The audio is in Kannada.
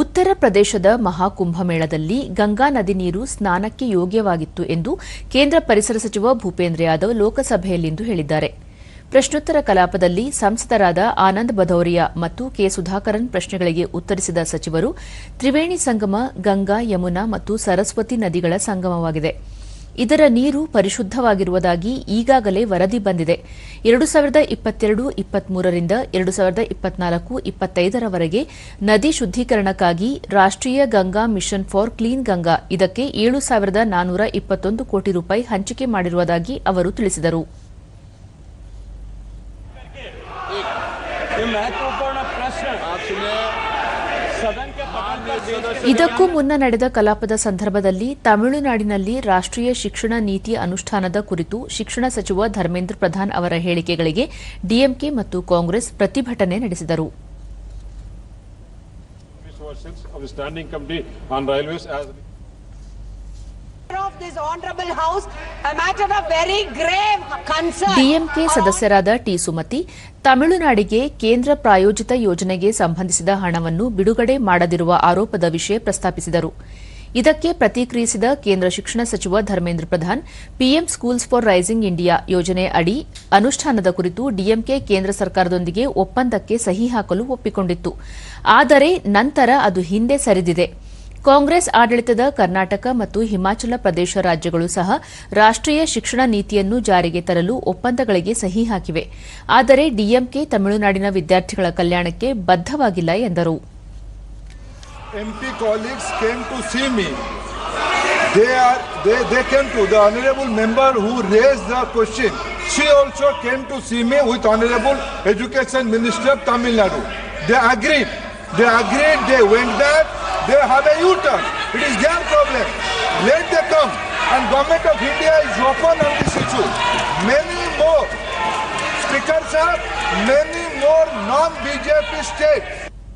ಉತ್ತರ ಪ್ರದೇಶದ ಮಹಾಕುಂಭಮೇಳದಲ್ಲಿ ಗಂಗಾ ನದಿ ನೀರು ಸ್ನಾನಕ್ಕೆ ಯೋಗ್ಯವಾಗಿತ್ತು ಎಂದು ಕೇಂದ್ರ ಪರಿಸರ ಸಚಿವ ಭೂಪೇಂದ್ರ ಯಾದವ್ ಲೋಕಸಭೆಯಲ್ಲಿಂದು ಹೇಳಿದ್ದಾರೆ. ಪ್ರಶ್ನೋತ್ತರ ಕಲಾಪದಲ್ಲಿ ಸಂಸದರಾದ ಆನಂದ್ ಬದೌರಿಯಾ ಮತ್ತು ಕೆ ಸುಧಾಕರನ್ ಪ್ರಶ್ನೆಗಳಿಗೆ ಉತ್ತರಿಸಿದ ಸಚಿವರು, ತ್ರಿವೇಣಿ ಸಂಗಮ, ಗಂಗಾ, ಯಮುನಾ ಮತ್ತು ಸರಸ್ವತಿ ನದಿಗಳ ಸಂಗಮವಾಗಿದೆ. ಇದರ ನೀರು ಪರಿಶುದ್ಧವಾಗಿರುವುದಾಗಿ ಈಗಾಗಲೇ ವರದಿ ಬಂದಿದೆ. ಎರಡು ಸಾವಿರದ ಇಪ್ಪತ್ತೆರಡು ಇಪ್ಪತ್ಮೂರರಿಂದ ಎರಡು ಸಾವಿರದ ಇಪ್ಪತ್ನಾಲ್ಕು ಇಪ್ಪತ್ತೈದರವರೆಗೆ ನದಿ ಶುದ್ದೀಕರಣಕ್ಕಾಗಿ ರಾಷ್ಟೀಯ Ganga mission for clean Ganga ಇದಕ್ಕೆ ಏಳು ಸಾವಿರದ ನಾನೂರ ಇಪ್ಪತ್ತೊಂದು ಕೋಟಿ ರೂಪಾಯಿ ಹಂಚಿಕೆ ಮಾಡಿರುವುದಾಗಿ ಅವರು ತಿಳಿಸಿದರು. ಇದಕ್ಕೂ ಮುನ್ನ ನಡೆದ ಕಲಾಪದ ಸಂದರ್ಭದಲ್ಲಿ ತಮಿಳುನಾಡಿನಲ್ಲಿ ರಾಷ್ಟ್ರೀಯ ಶಿಕ್ಷಣ ನೀತಿ ಅನುಷ್ಠಾನದ ಕುರಿತು ಶಿಕ್ಷಣ ಸಚಿವ ಧರ್ಮೇಂದ್ರ ಪ್ರಧಾನ್ ಅವರ ಹೇಳಿಕೆಗಳಿಗೆ ಡಿಎಂಕೆ ಮತ್ತು ಕಾಂಗ್ರೆಸ್ ಪ್ರತಿಭಟನೆ ನಡೆಸಿದರು. ಡಿಎಂಕೆ ಸದಸ್ಯರಾದ ಟಿ ಸುಮತಿ, ತಮಿಳುನಾಡಿಗೆ ಕೇಂದ್ರ ಪ್ರಾಯೋಜಿತ ಯೋಜನೆಗೆ ಸಂಬಂಧಿಸಿದ ಹಣವನ್ನು ಬಿಡುಗಡೆ ಮಾಡದಿರುವ ಆರೋಪದ ವಿಷಯ ಪ್ರಸ್ತಾಪಿಸಿದರು. ಇದಕ್ಕೆ ಪ್ರತಿಕ್ರಿಯಿಸಿದ ಕೇಂದ್ರ ಶಿಕ್ಷಣ ಸಚಿವ Dharmendra Pradhan PM schools for rising India ಯೋಜನೆ ಅಡಿ ಅನುಷ್ಠಾನದ ಕುರಿತು ಡಿಎಂಕೆ ಕೇಂದ್ರ ಸರ್ಕಾರದೊಂದಿಗೆ ಒಪ್ಪಂದಕ್ಕೆ ಸಹಿ ಹಾಕಲು ಒಪ್ಪಿಕೊಂಡಿತ್ತು. ಆದರೆ ನಂತರ ಅದು ಹಿಂದೆ ಸರಿದಿದೆ. ಕಾಂಗ್ರೆಸ್ ಆಡಳಿತದ ಕರ್ನಾಟಕ ಮತ್ತು ಹಿಮಾಚಲ ಪ್ರದೇಶ ರಾಜ್ಯಗಳು ಸಹ ರಾಷ್ಟೀಯ ಶಿಕ್ಷಣ ನೀತಿಯನ್ನು ಜಾರಿಗೆ ತರಲು ಒಪ್ಪಂದಗಳಿಗೆ ಸಹಿ ಹಾಕಿವೆ ಆದರೆ ಡಿಎಂಕೆ ತಮಿಳುನಾಡಿನ ವಿದ್ಯಾರ್ಥಿಗಳ ಕಲ್ಯಾಣಕ್ಕೆ ಬದ್ದವಾಗಿಲ್ಲ ಎಂದರು. She also came to see me with honorable education minister of Tamil Nadu. They agreed. They agreed. They went back. They have a U-turn. It is their problem. Let them come. And government of India is open on this issue. Many more Speaker sir, many more non-BJP states